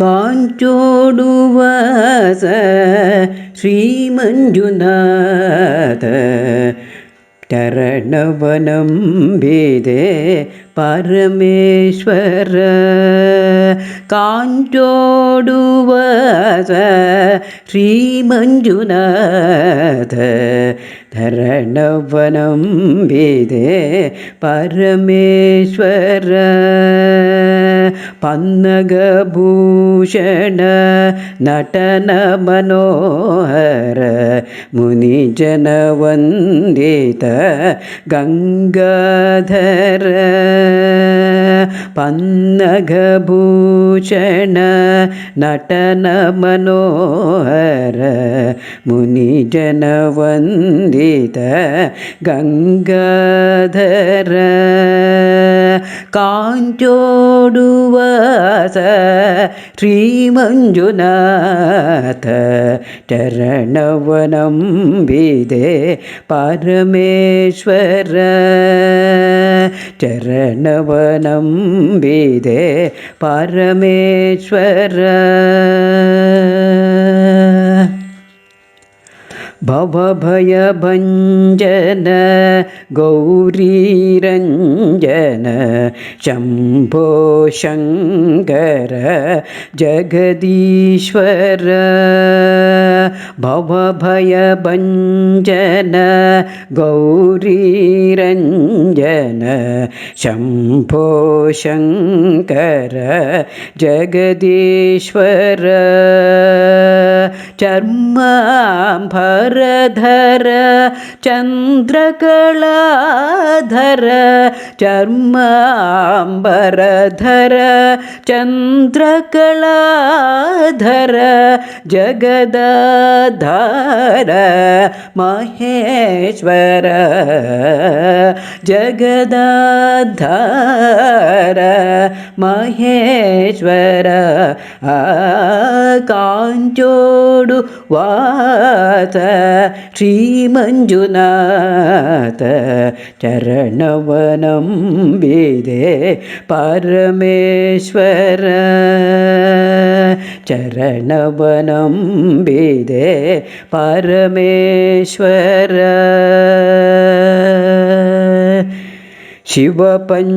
കാഞ്ചോടുവാസ ശ്രീമഞ്ജുനാഥ. ചരണവനം ഭീതേ പരമേശ്വര കാഞ്ചോടുവാസ ശ്രീമഞ്ജുനാഥ ധരണവനം വേദേ പരമേശ്വര. പന്നകഭൂഷണ നടന മനോഹര മുനിജനവന്ദിത ഗംഗാധര. പന്നഗഭൂഷണ നടന മനോഹര മുനിജനവന്ദിത ഗംഗാധര കാഞ്ചോടുവാസ ನೋಡುವಾಸ ಶ್ರೀ ಮಂಜುನಾಥ ಚರಣವನಂಬಿದೆ ಪರಮೇಶ್ವರ ಚರಣವನಂಬಿದೆ ಪರಮೇಶ್ವರ भवभयभञ्जन गौरीरञ्जन शम्भो शङ्कर जगदीश्वर। भवभयभञ्जन गौरीरञ्जन शम्भो शङ्कर जगदीश्वर चर्माम्भरधर चन्द्रकलाधर चर्माम्बरधर चन्द्रकलाधर चर्मम्बरधर महेश्वर മഹേശ്വര ജഗദാധാര മഹേശ്വര കാഞ്ചോടു വാസ ശ്രീമഞ്ജുനാഥ ചരണവനം വിദേ പരമേശ്വര ചരണവനം വിദേ പരമേശ്വര. ಶಿವಪಂಚಾಕ್ಷರಿ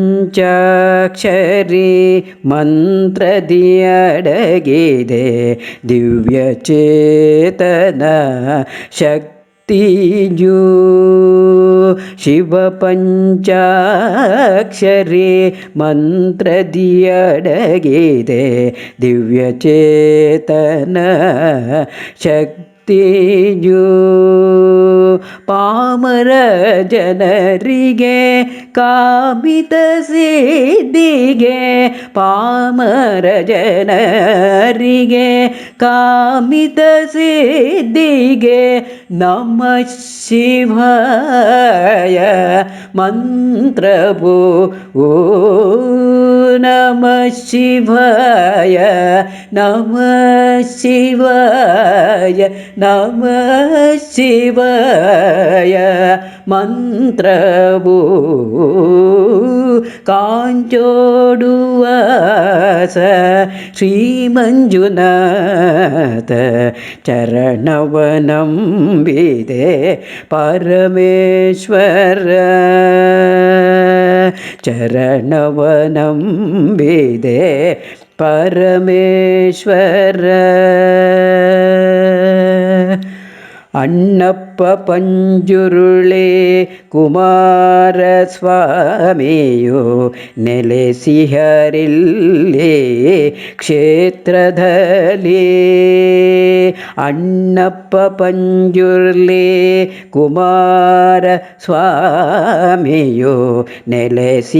ಮಂತ್ರದಿಯಡಗಿದೆ ದಿವ್ಯಚೇತನ ಶಕ್ತಿಯು ಶಿವಪಂಚಾಕ್ಷರಿ ಮಂತ್ರದಿಯಡಗಿದೆ ದಿವ್ಯಚೇತನ ಶಕ್ತಿ ತಿಯು ಪಾಮರ ಜನರಿಗೆ ಕಾಮಿತ ಸಿದ್ಧಿಗೆ ಪಾಮರ ಜನರಿಗೆ ಕಾಮಿತ ಸಿದ್ಧಿಗೆ ನಮ ಶಿವಾಯ ಮಂತ್ರವು ಓ नमः शिवाय नमः शिवाय नमः शिवय मन्त्रभु श्रीमञ्जुनाथ चरणवनं विदे परमेश्वर। ಪರಮೇಶ್ವರ ಚರಣವನಂಬಿದೆ ಪರಮೇಶ್ವರ ಅಣ್ಣಪ್ಪ ಪಂಜುರುಳೆ ಕುಮಾರಸ್ವಾಮಿಯು ನೆಲೆಸಿಹರಿಲ್ಲೇ ಕ್ಷೇತ್ರದಲ್ಲಿ ಅಣ್ಣಪ್ಪ ಪಂಜುರ್ಲೆ ಕುಮಾರ ಸ್ವಾಮಿಯು ನೆಲೆಸಿಹರಿಲ್ಲೇ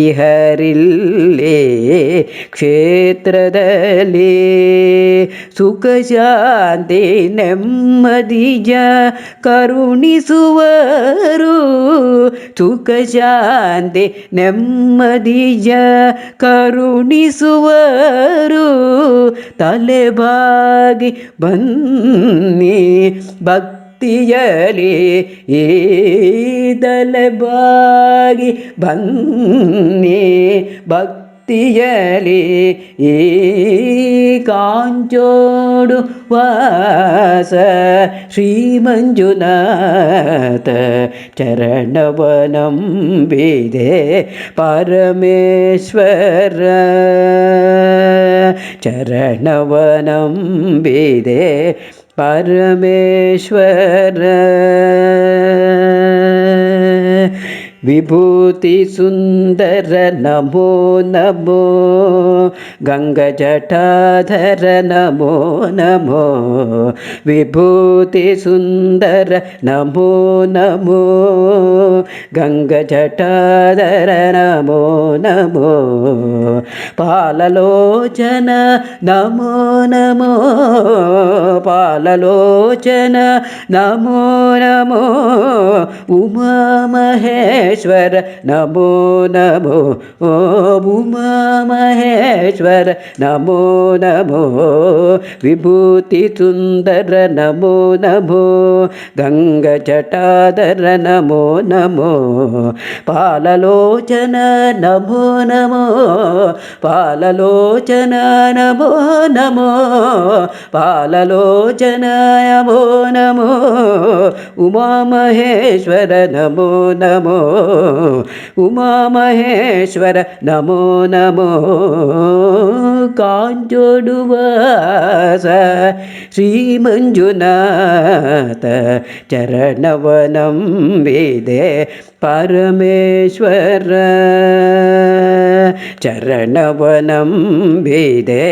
ಕ್ಷೇತ್ರದಲ್ಲಿ ಸುಖ ಶಾಂತಿ ನೆಮ್ಮದಿಯ ಕರುಣಿಸುವರು ಸುಖ ಶಾಂತಿ ನೆಮ್ಮದಿಯ ಕರುಣಿಸುವರು. ತಲೆಬಾಗಿ ಬನ್ನಿ ಭಕ್ತಿಯಲಿ ಈ ತಲೆಬಾಗಿ ಬನ್ನಿ ಭಕ್ತಿ ഭക്തിയലി ഈ കാഞ്ചോടു വാസ ശ്രീമഞ്ജുനാഥ ചരണവനം വിദേ പരമേശ്വര ചരണവനം വിദേ പരമേശ്വര. విభూతి సుందర నమో నమో గంగజటాధర నమో నమో విభూతి సుందర నమో నమో గంగజటాధర నమో నమో పాలలోచన నమో నమో పాలలోచన నమో నమో ఉమామహే మహేశ్వర నమో నమో. ఓ ఉమా మహేశ్వర నమో నమో. విభూతి సుందర నమో నమో. గంగ జటాధర నమో నమో. పాలలోచన నమో నమో. పాలలోచన నమో నమో. పాలలోచన నమో నమో. ఉమామహేశ్వర నమో నమో. उमामहेश्वर नमो नमो। काञ्चोडुवस श्रीमञ्जुनाथ चरणवनं वेदे परमेश्वर। चरणवनं वेदे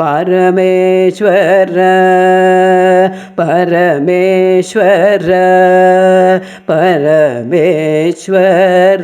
परमेश्वर। परमेश्वर परमेश्वर।